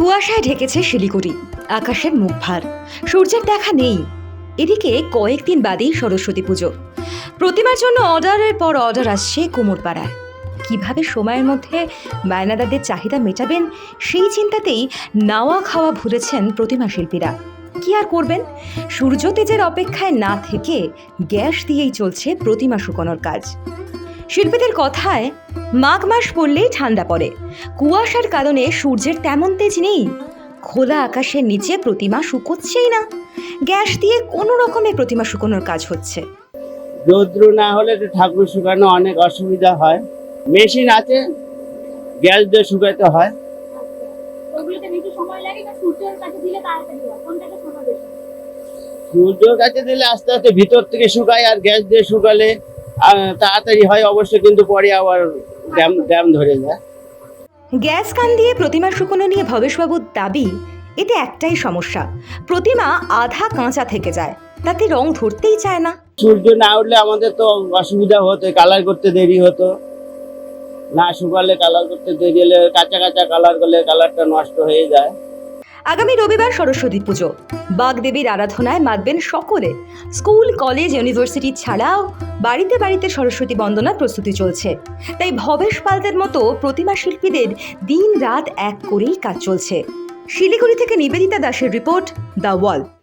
কুয়াশায় ঢেকেছে শিলিগুড়ি আকাশের মুখ ভার। সূর্যের দেখা নেই। এদিকে কয়েকদিন বাদেই সরস্বতী পুজো। প্রতিমার জন্য অর্ডারের পর অর্ডার আসছে কোমরপাড়ায়। কীভাবে সময়ের মধ্যে বায়নাদারদের চাহিদা মেটাবেন, সেই চিন্তাতেই নাওয়া খাওয়া ভুলেছেন প্রতিমা শিল্পীরা। কি আর করবেন? সূর্য তেজের অপেক্ষায় না থেকে গ্যাস দিয়েই চলছে প্রতিমা শুকানোর কাজ। শিল্পীদের কথায় মাঘ মাস পড়লেই ঠান্ডা পড়ে। কুয়াশার কারণে সূর্যের তেমন তেজ নেই। খোলা আকাশের নিচে প্রতিমা শুকোচ্ছেই না। গ্যাস দিয়ে কোনো রকমে প্রতিমা শুকোনোর কাজ হচ্ছে। রৌদ্র না হলে তো ঠাকুর শুকানো অনেক অসুবিধা হয়। মেশিন আছে গ্যাস দিয়ে শুকাতে হয়। সূর্যের কাছে দিলে আস্তে আস্তে ভিতর থেকে শুকায় আর গ্যাস দিয়ে শুকালে তাড়াতাড়ি হয় অবশ্য কিন্তু পরে আবার ড্যাম ড্যাম ধরে যায়। গ্যাস কান দিয়ে প্রতিমা শুকনো নিয়ে ভবেশবাবুর দাবি এতে একটাই সমস্যা। প্রতিমা আধা কাঁচা থেকে যায় তাতে রং ধরতেই চায় না। সূর্য না উঠলে আমাদের তো অসুবিধা হতো কালার করতে দেরি হতো। না শুকালে কালার করতে দেরি হলে কাঁচা কাঁচা কালার করলে কালারটা নষ্ট হয়ে যায়। আগামী রবিবার সরস্বতী পুজো। বাগদেবীর আরাধনায় মাতবেন সকলে। স্কুল, কলেজ, ইউনিভার্সিটি ছাড়াও বাড়িতে বাড়িতে সরস্বতী বন্দনার প্রস্তুতি চলছে। তাই ভবেশ পালদের মতো প্রতিমা শিল্পীদের দিন রাত এক করেই কাজ চলছে। শিলিগুড়ি থেকে নিবেদিতা দাসের রিপোর্ট, দ্য ওয়াল।